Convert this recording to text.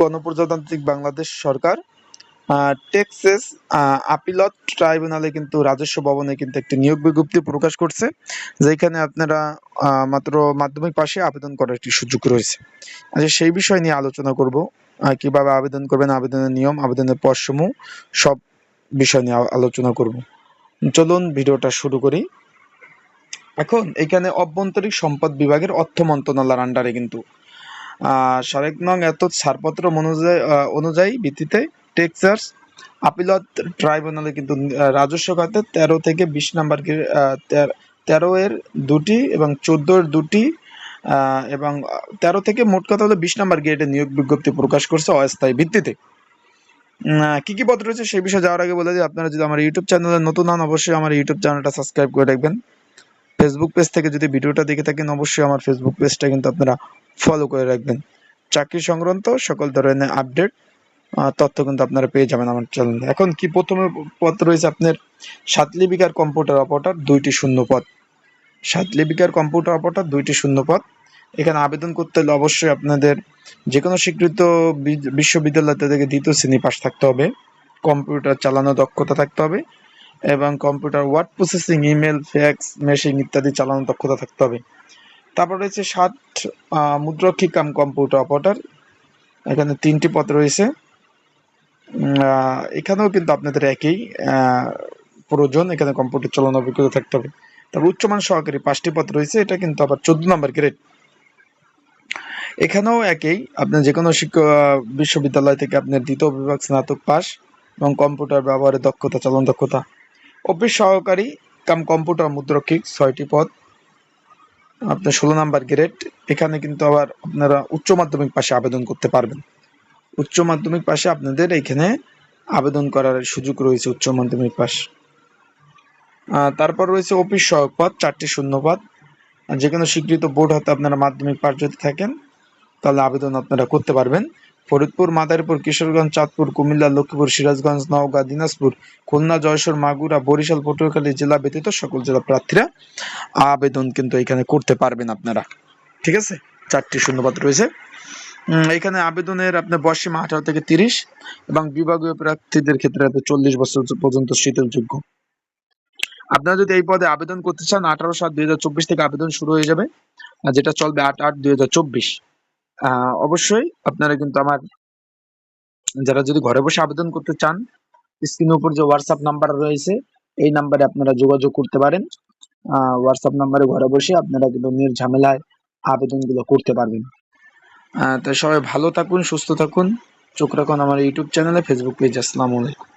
গণপ্রজাতান্ত্রিক বাংলাদেশ সরকার Texas আপিলত ট্রাইব্যুনালে কিন্তু রাজস্ব ভবনে কিন্তু একটি নিয়োগ বিজ্ঞপ্তি প্রকাশ করছে, যেখানে আপনারা মাত্র মাধ্যমিক পাশে আবেদন করার একটি সুযোগ রয়েছে। আচ্ছা সেই বিষয় নিয়ে আলোচনা করব কীভাবে আবেদন করবেন, আবেদনের নিয়ম, আবেদনের পথসমূহ সব বিষয় নিয়ে আলোচনা করব। চলুন ভিডিওটা শুরু করি। এখন, এখানে অভ্যন্তরীণ সম্পদ বিভাগের অর্থ মন্ত্রণালয়ের আন্ডারে কিন্তু সারেক নং এত ছাড়পত্র অনুযায়ী অনুযায়ী ভিত্তিতে টেক্সাস আপিলত ট্রাইব্যুনালে কিন্তু রাজস্ব খাতে তেরো থেকে বিশ নাম্বার তেরো এর দুটি এবং চোদ্দ এর দুটি এবং তেরো থেকে মোট কথা হলো বিশ নাম্বার গ্রেডে নিয়োগ বিজ্ঞপ্তি প্রকাশ করছে অস্থায়ী ভিত্তিতে। কি কি পদ রয়েছে সেই বিষয়ে যাওয়ার আগে বলে দিই, আপনারা যদি আমার ইউটিউব চ্যানেলে নতুন হন, অবশ্যই আমার ইউটিউব চ্যানেলটা সাবস্ক্রাইব করে রাখবেন। ফেসবুক পেজ থেকে যদি ভিডিওটা দেখে থাকেন, অবশ্যই আমার ফেসবুক পেজটা কিন্তু আপনারা ফলো করে রাখবেন। চাকরি সংক্রান্ত সকল ধরনের আপডেট তথ্য কিন্তু আপনারা পেয়ে যাবেন আমার চ্যানেলে এখন কি প্রথমে পদ রয়েছে আপনার? সাত লিপিকার কম্পিউটার অপারেটর দুইটি শূন্য পদ সাত লিপিকার কম্পিউটার অপারেটর দুইটি শূন্য পদ এখানে আবেদন করতে হলে অবশ্যই আপনাদের যে কোনো স্বীকৃত বিশ্ববিদ্যালয় থেকে দ্বিতীয় শ্রেণি পাশ থাকতে হবে। কম্পিউটার চালানো দক্ষতা থাকতে হবে এবং computer word processing email fax machine ইত্যাদি চালানো দক্ষতা থাকতে হবে। তারপর রয়েছে সাত মুদ্রক্ষী কাম কম্পিউটার অপারেটর। এখানে তিনটি পদ রয়েছে। এখানেও কিন্তু আপনাদের একই প্রয়োজন। এখানে কম্পিউটার চালানোর অভিজ্ঞতা থাকতে হবে। তারপর উচ্চমান সহকারী পাঁচটি পদ রয়েছে। এটা কিন্তু আবার চোদ্দ নম্বর গ্রেড। এখানেও একই। আপনার যে কোনো বিশ্ববিদ্যালয় থেকে আপনার দ্বিতীয় বিভাগ স্নাতক পাস এবং কম্পিউটার ব্যবহারের দক্ষতা, চালন দক্ষতা। অফিস সহকারী কাম কম্পিউটার মুদ্রক্ষিক ছয়টি পদ। আপনার ষোলো নাম্বার গ্রেড এখানে কিন্তু আবার আপনারা উচ্চ মাধ্যমিক পাশে আবেদন করতে পারবেন। উচ্চ মাধ্যমিক পাশে আপনাদের এখানে আবেদন করার সুযোগ রয়েছে উচ্চ মাধ্যমিক পাশ। তারপর রয়েছে অফিস সহায়ক পদ, চারটি শূন্য পদ। যে কোনো স্বীকৃত বোর্ড হতে আপনারা মাধ্যমিক পাশ যদি থাকেন তাহলে আবেদন আপনারা করতে পারবেন। ফরিদপুর, মাদারীপুর, কিশোরগঞ্জ, চাঁদপুর, কুমিল্লা, লক্ষ্মীপুর, সিরাজগঞ্জ, নওগাঁ, দিনাজপুর, খুলনা, জয়সর, মাগুরা, বরিশাল, পটুয়াখালী জেলা ব্যতীত সকল জেলা প্রার্থীরা আবেদন কিন্তু এখানে করতে পারবেন আপনারা। ঠিক আছে? চারটি শূন্যপদ রয়েছে। এখানে আবেদনের আপনার বয়সীমা আঠারো থেকে তিরিশ এবং বিভাগীয় প্রার্থীদের ক্ষেত্রে চল্লিশ বছর পর্যন্ত শীতলযোগ্য। আপনারা যদি এই পদে আবেদন করতে চান, আঠারো সাত দুই থেকে আবেদন শুরু হয়ে যাবে, আর যেটা চলবে আট আট দুই অবশ্যই আপনারা কিন্তু আমার যারা যদি ঘরে বসে আবেদন করতে চান স্ক্রিনের উপর যে হোয়াটসঅ্যাপ নাম্বার রয়েছে, এই নাম্বারে আপনারা যোগাযোগ করতে পারেন। হোয়াটসঅ্যাপ নাম্বারে ঘরে বসে আপনারা কিন্তু নির্ঝামেলায় আবেদনগুলো করতে পারবেন। তাই সবাই ভালো থাকুন, সুস্থ থাকুন। চোখ রাখুন আমার ইউটিউব চ্যানেলে ফেসবুক পেজ আসসালামু আলাইকুম।